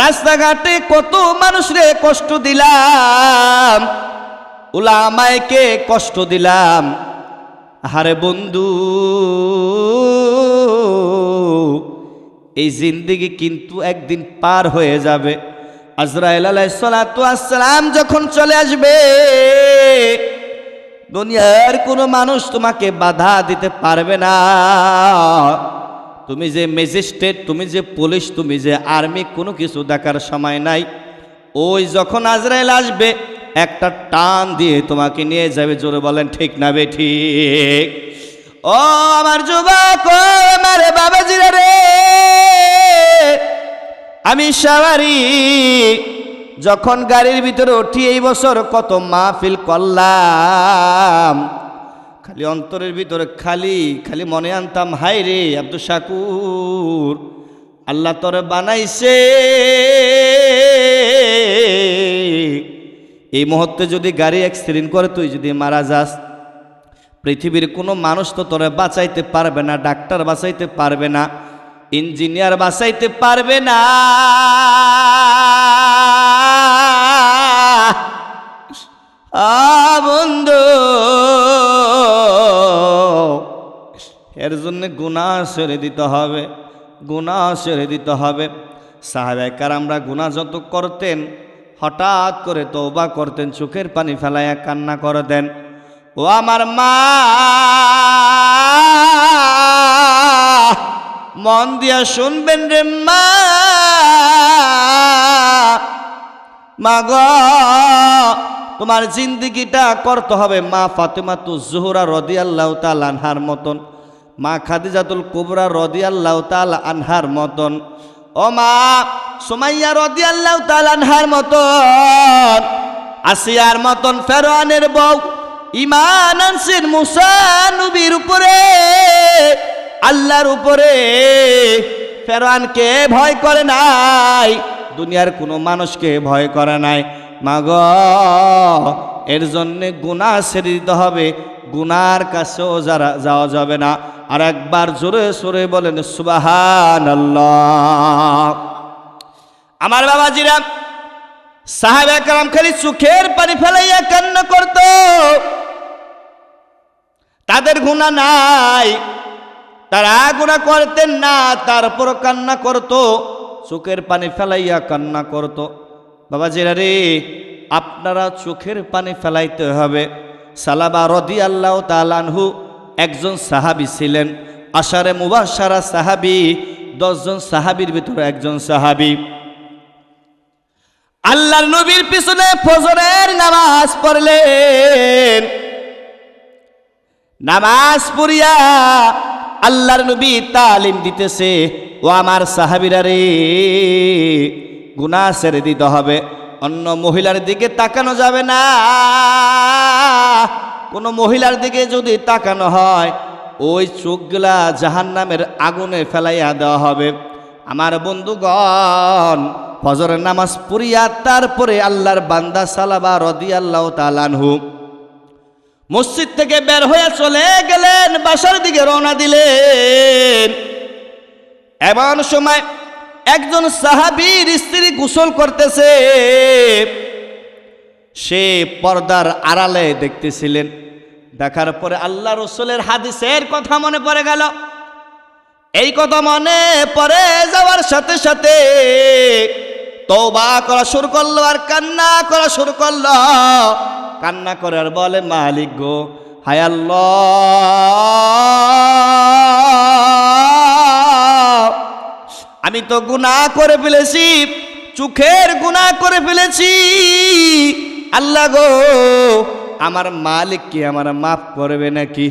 রাস্তাঘাটে কত মানুষরে কষ্ট দিলাম। উলামায়কে কষ্ট দিলাম। হারে বন্ধু, এই জিন্দিগি কিন্তু একদিন পার হয়ে যাবে। আজরাইল আলাইসালাম যখন চলে আসবে, দুনিয়ার কোনো মানুষ তোমাকে বাধা দিতে পারবে না। তুমি যে ম্যাজিস্ট্রেট তুমি যে পুলিশ তুমি যে আর্মি কোনো কিছু দেখার সময় নাই। ওই যখন আজরাইল আসবে, একটা টান দিয়ে তোমাকে নিয়ে যাবে, জোরে বলেন, ঠিক না বে, ঠিক? ও আমার যুবক, ও বাবাজিরা রে! আমি সাওয়ারি, যখন গাড়ির ভিতরে উঠি, এই বছর কত মাহফিল করলাম। খালি। অন্তরের ভিতরে খালি খালি মনে আনতাম হাই রে আব্দুল শাকুর, আল্লাহ তোরে বানাইছে। এই মুহূর্তে যদি গাড়ি অ্যাক্সিডেন্ট করে, তুই যদি মারা যাস, পৃথিবীর কোনো মানুষ তো তোরে বাঁচাইতে পারবে না, ডাক্তার বাঁচাইতে পারবে না, ইঞ্জিনিয়ার বাঁচাইতে পারবে না। বন্ধু এর জন্য গুণা সেরে দিতে হবে গুণা সেরে দিতে হবে। সাহাবেকার আমরা গুণা যত করতেন, হঠাৎ করে তৌবা করতেন, চোখের পানি ফেলাইয়া কান্না করে দেন। ও আমার মা, মন দিয়া শুনবেন রে মা মাগ তোমার জিন্দিগিটা করতে হবে মা ফাতেমা তু জোহরা রদি আল্লাহ তাল মতন। মা খাদিজাতুল কুবরা রদি আল্লাহ তাল আনহার মতন। ও মা সুমাইয়া রদি আল্লাহ তাল আনহার মতন। আসিয়ার মতন ফেরোয়ানের বউ ইমান আনছেন মুসা নবীর উপরে। আল্লাহর উপরে ফেরোয়ানকে ভয় করে নাই, দুনিয়ার কোনো মানুষকে ভয় করে নাই। মাগ, এর জন্যে গুণা ছেড়ে দিতে হবে। গুনার কাছেও যারা যাওয়া যাবে না। আর একবার জোরে সোরে বলেন সুবাহান আমার বাবাজিরা, সাহেব একরাম খালি চোখের পানি ফেলাইয়া কান্না করত। তাদের গুণা নাই। তারা গুণা করতেন না তারপর কান্না করত। চোখের পানি ফেলাইয়া কান্না করত। বাবাজিরা রে, আপনারা চোখের পানি ফেলাইতে হবে। সালাবা রদি আল্লাহ তালানহু একজন সাহাবি ছিলেন, আশারে মুবাসারা সাহাবি, দশজন সাহাবির ভিতরে একজন সাহাবি। আল্লাহর নবীর পিছনে ফজরের নামাজ পড়লেন। নামাজ পড়িয়া আল্লাহর নবী তালিম দিতেছে, ও আমার সাহাবিরা রে গুনা ছেড়ে দিতে হবে, অন্য মহিলার দিকে তাকানো যাবে না। কোনো মহিলার দিকে যদি তাকানো হয়, ওই চোখগুলা জাহান নামের আগুনে ফেলাইয়া দেওয়া হবে। আমার বন্ধুগণ ফজরের নামাজ পড়িয়া তারপরে আল্লাহর বান্দা সালাবা রদি আল্লাহ তালানহু মসজিদ থেকে বের হয়ে চলে গেলেন, বাসার দিকে রওনা দিলেন। এমন সময় একজন সাহাবীর স্ত্রী গোসল করতেছে। সে পর্দার আড়ালে দেখতেছিলেন। দেখার পরে আল্লাহ রসুলের হাদিসের কথা মনে পড়ে গেল। এই কথা মনে পড়ে যাওয়ার সাথে সাথে তৌবা করা শুরু করল আর কান্না করা শুরু করল। কান্না করে আর বলে, মালিক গো, হায় আল্লাহ! আমি তো গুনাহ করে ফেলেছি, চোখের গুনাহ করে ফেলেছি। আল্লাহ গো, আমার মালিক কি আমার মাফ করবে নাকি?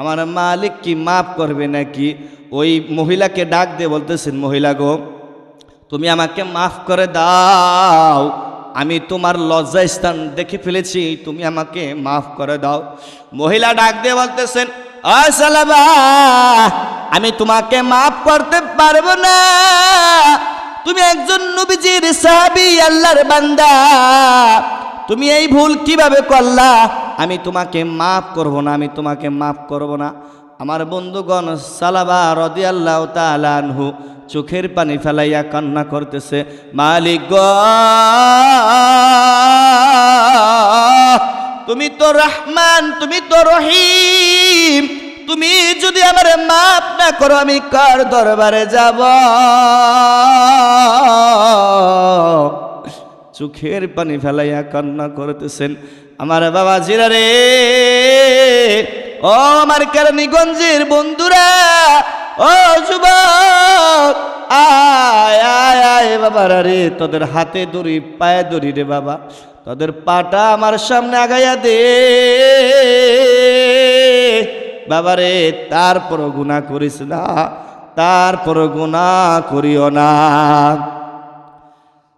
আমার মালিক কি মাফ করবে নাকি? ওই মহিলাকে ডাক দিয়ে বলতেছেন, মহিলা গো, তুমি আমাকে মাফ করে দাও। আমি তোমার লজ্জা স্থান দেখে ফেলেছি, তুমি আমাকে মাফ করে দাও। মহিলা ডাক দিয়ে বলতেছেন আমি তোমাকে মাফ করতে পারব না। তুমি একজন নবীজির সাহাবি, আল্লাহর বান্দা। তুমি এই ভুল কীভাবে করলা? আমি তোমাকে মাফ করব না, আমি তোমাকে মাফ করব না। আমার বন্ধুগণ সালাবা রদি আল্লাহ তালানহু চোখের পানি ফেলাইয়া কান্না করতেছে, মালিক গ, তুমি তো রহমান, তুমি তো রহিম। তুমি যদি আমার মাফ না করো, আমি কার দরবারে যাব? চোখের পানি ফেলাইয়া কান্না করতেছেন। আমার বাবা জিরা রে, ও আমার কেরানীগঞ্জের বন্ধুরা, ও যুবক, আয় আয় আয় বাবারা রে, তোদের হাতে দড়ি, পায়ে দড়ি রে বাবা, তোদের পাটা আমার সামনে আগাইয়া দে। বাবারে তারপরও গুণা করিস না, তারপরও গুণা করিও না।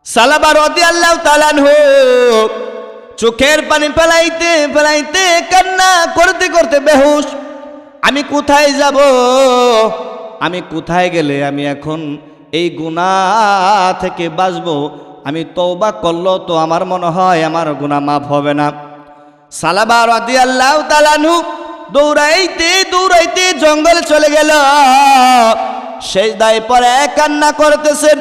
সালাবার রদি আল্লাহ তালান হোক চোখের পানি ফেলাইতে ফেলাইতে কান্না করতে করতে বেহুশ, আমি কোথায় যাব? আমি কোথায় গেলে আমি এখন এই গুণা থেকে বাঁচব? আমি তওবা করল তো আমার মনে হয় আমার গুণা মাফ হবে না। সালাবার রদি আল্লাহ তালানহু দৌড়াইতে দৌড়াইতে জঙ্গলে চলে গেল। সেই দায় পরে কান্না করতেছেন।